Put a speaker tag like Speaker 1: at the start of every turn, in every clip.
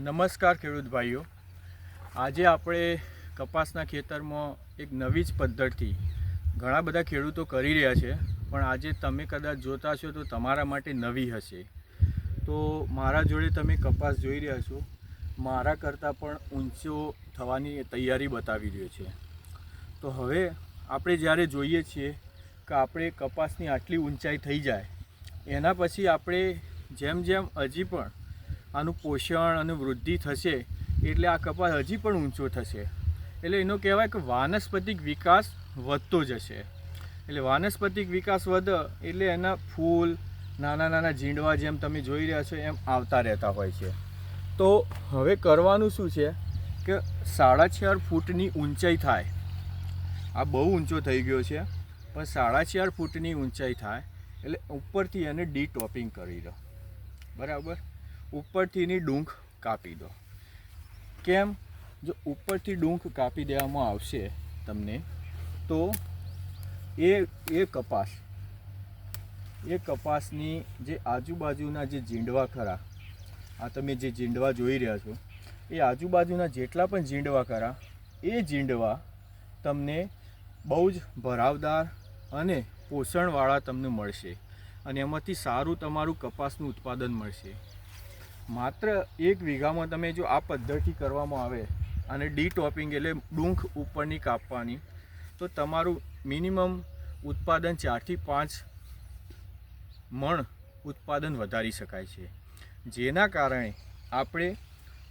Speaker 1: નમસ્કાર ખેડૂત ભાઈઓ. આજે આપણે કપાસના ખેતરમાં એક નવી જ પદ્ધતિ ઘણા બધા ખેડૂતો કરી રહ્યા છે, પણ આજે તમે કદાચ જોતા છો તો તમારા માટે નવી હશે. તો મારા જોડે તમે કપાસ જોઈ રહ્યા છો. મારા કરતાં પણ ઊંચો થવાની તૈયારી બતાવી રહ્યો છે. તો હવે આપણે જ્યારે જોઈએ છીએ કે આપણે કપાસની આટલી ઊંચાઈ થઈ જાય, એના પછી આપણે જેમ જેમ હજી પણ આનું પોષણ અને વૃદ્ધિ થશે એટલે આ કપાસ હજી પણ ઊંચો થશે. એટલે એનો કહેવાય કે વાનસ્પતિક વિકાસ વધતો જશે. એટલે વાનસ્પતિક વિકાસ વધે એટલે એના ફૂલ, નાના નાના ઝીંડવા જેમ તમે જોઈ રહ્યા છો એમ આવતા રહેતા હોય છે. તો હવે કરવાનું શું છે કે સાડા ચાર ફૂટની ઊંચાઈ થાય. આ બહુ ઊંચો થઈ ગયો છે, પણ સાડા ચાર ફૂટની ઊંચાઈ થાય એટલે ઉપરથી એને ડી ટોપિંગ કરી દો. બરાબર? ઉપરથીની ડૂંખ કાપી દો. કેમ? જો ઉપરથી ડૂંખ કાપી દેવામાં આવશે તમને, તો એ એ કપાસ, એ કપાસની જે આજુબાજુના જે ઝીંડવા ખરા, આ તમે જે ઝીંડવા જોઈ રહ્યા છો, એ આજુબાજુના જેટલા પણ ઝીંડવા ખરા, એ ઝીંડવા તમને બહુ જ ભરાવદાર અને પોષણવાળા તમને મળશે. અને એમાંથી સારું તમારું કપાસનું ઉત્પાદન મળશે. માત્ર એક વીઘામાં તમે જો આ પદ્ધતિ કરવામાં આવે અને ડી ટોપિંગ એટલે ડૂંખ ઉપરની કાપવાની, તો તમારું મિનિમમ ઉત્પાદન ચારથી પાંચ મણ ઉત્પાદન વધારી શકાય છે. જેના કારણે આપણે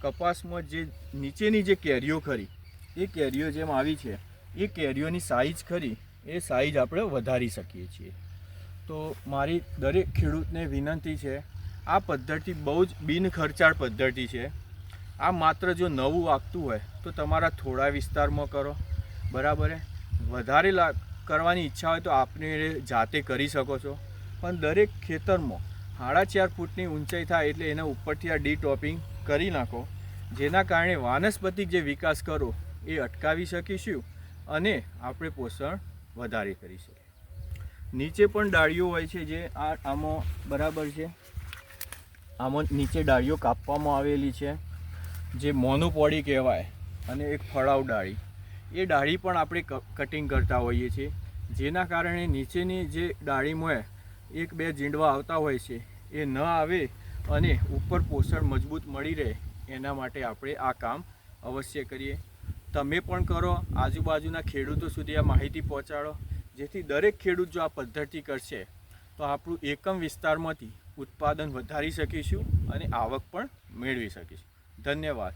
Speaker 1: કપાસમાં જે નીચેની જે કેરીઓ ખરી, એ કેરીઓ જેમ આવી છે, એ કેરીઓની સાઈઝ ખરી, એ સાઈઝ આપણે વધારી શકીએ છીએ. તો મારી દરેક ખેડૂતને વિનંતી છે આ પદ્ધતિ બહુ જ બિનખર્ચાળ પદ્ધતિ છે. આ માત્ર જો નવું વાગતું હોય તો તમારા થોડા વિસ્તારમાં કરો, બરાબર વધારે લા, કરવાની ઈચ્છા હોય તો આપને જાતે કરી શકો છો. પણ દરેક ખેતરમાં સાડા ચાર ફૂટની ઊંચાઈ થાય એટલે એના ઉપરથી આ ડી ટોપિંગ કરી નાખો. જેના કારણે વાનસ્પતિક જે વિકાસ કરો એ અટકાવી શકીશું અને આપણે પોષણ વધારે કરી શકીએ. નીચે પણ ડાળીઓ હોય છે જે આ, આમાં બરાબર છે. આમાં નીચે ડાળીઓ કાપવામાં આવેલી છે, જે મોનોપોડી કહેવાય અને એક ફળાવ ડાળી. એ ડાળી પણ આપણે કટિંગ કરતા હોઈએ છીએ. જેના કારણે નીચેની જે ડાળીમાં એક બે ઝીંડવા આવતા હોય છે, એ ન આવે અને ઉપર પોષણ મજબૂત મળી રહે, એના માટે આપણે આ કામ અવશ્ય કરીએ. તમે પણ કરો, આજુબાજુના ખેડૂતો સુધી આ માહિતી પહોંચાડો. જેથી દરેક ખેડૂત જો આ પદ્ધતિ કરશે, તો આપણું એકમ વિસ્તારમાંથી ઉત્પાદન વધારી શકીશું અને આવક પણ મેળવી શકીશું. ધન્યવાદ.